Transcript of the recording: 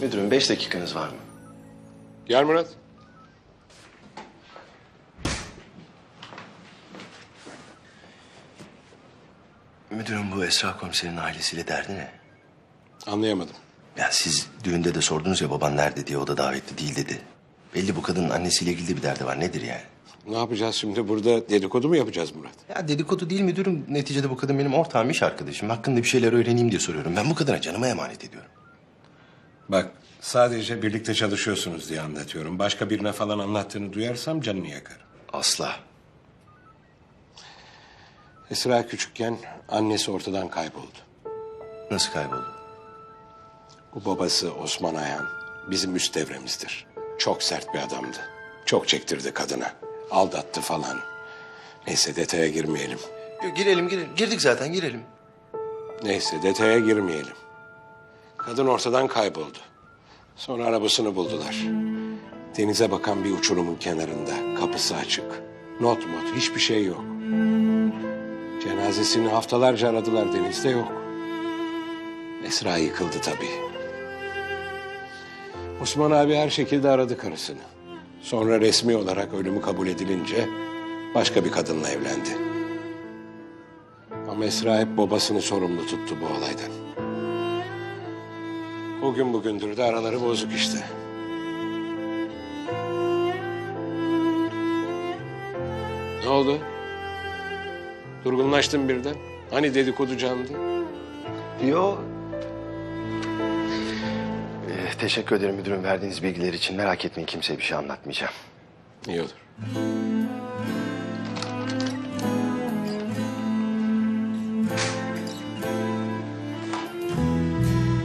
Müdürüm beş dakikanız var mı? Gel Murat. Müdürüm bu Esra komiserin ailesiyle derdi ne? Anlayamadım. Ya siz düğünde de sordunuz ya baban nerede diye o da davetli değil dedi. Belli bu kadının annesiyle ilgili de bir derdi var nedir yani? Ne yapacağız şimdi burada dedikodu mu yapacağız Murat? Ya dedikodu değil müdürüm. Neticede bu kadın benim ortağım, iş arkadaşım. Hakkında bir şeyler öğreneyim diye soruyorum. Ben bu kadına canıma emanet ediyorum. Bak sadece birlikte çalışıyorsunuz diye anlatıyorum. Başka birine falan anlattığını duyarsam canını yakarım. Asla. Esra küçükken annesi ortadan kayboldu. Nasıl kayboldu? Bu babası Osman Ayhan bizim üst devremizdir. Çok sert bir adamdı. Çok çektirdi kadına. Aldattı falan. Neyse detaya girmeyelim. Girelim girelim. Girdik zaten girelim. Neyse detaya girmeyelim. Kadın ortadan kayboldu. Sonra arabasını buldular. Denize bakan bir uçurumun kenarında. Kapısı açık. Not mot hiçbir şey yok. Cenazesini haftalarca aradılar denizde yok. Esra yıkıldı tabii. Osman abi her şekilde aradı karısını. Sonra resmi olarak ölümü kabul edilince başka bir kadınla evlendi. Ama Esra hep babasını sorumlu tuttu bu olaydan. O gün bugündür de araları bozuk işte. Ne oldu? Durgunlaştın birden. Hani dedikodu candı? Yo. Ee, teşekkür ederim müdürüm verdiğiniz bilgiler için. Merak etmeyin kimseye bir şey anlatmayacağım. İyi olur.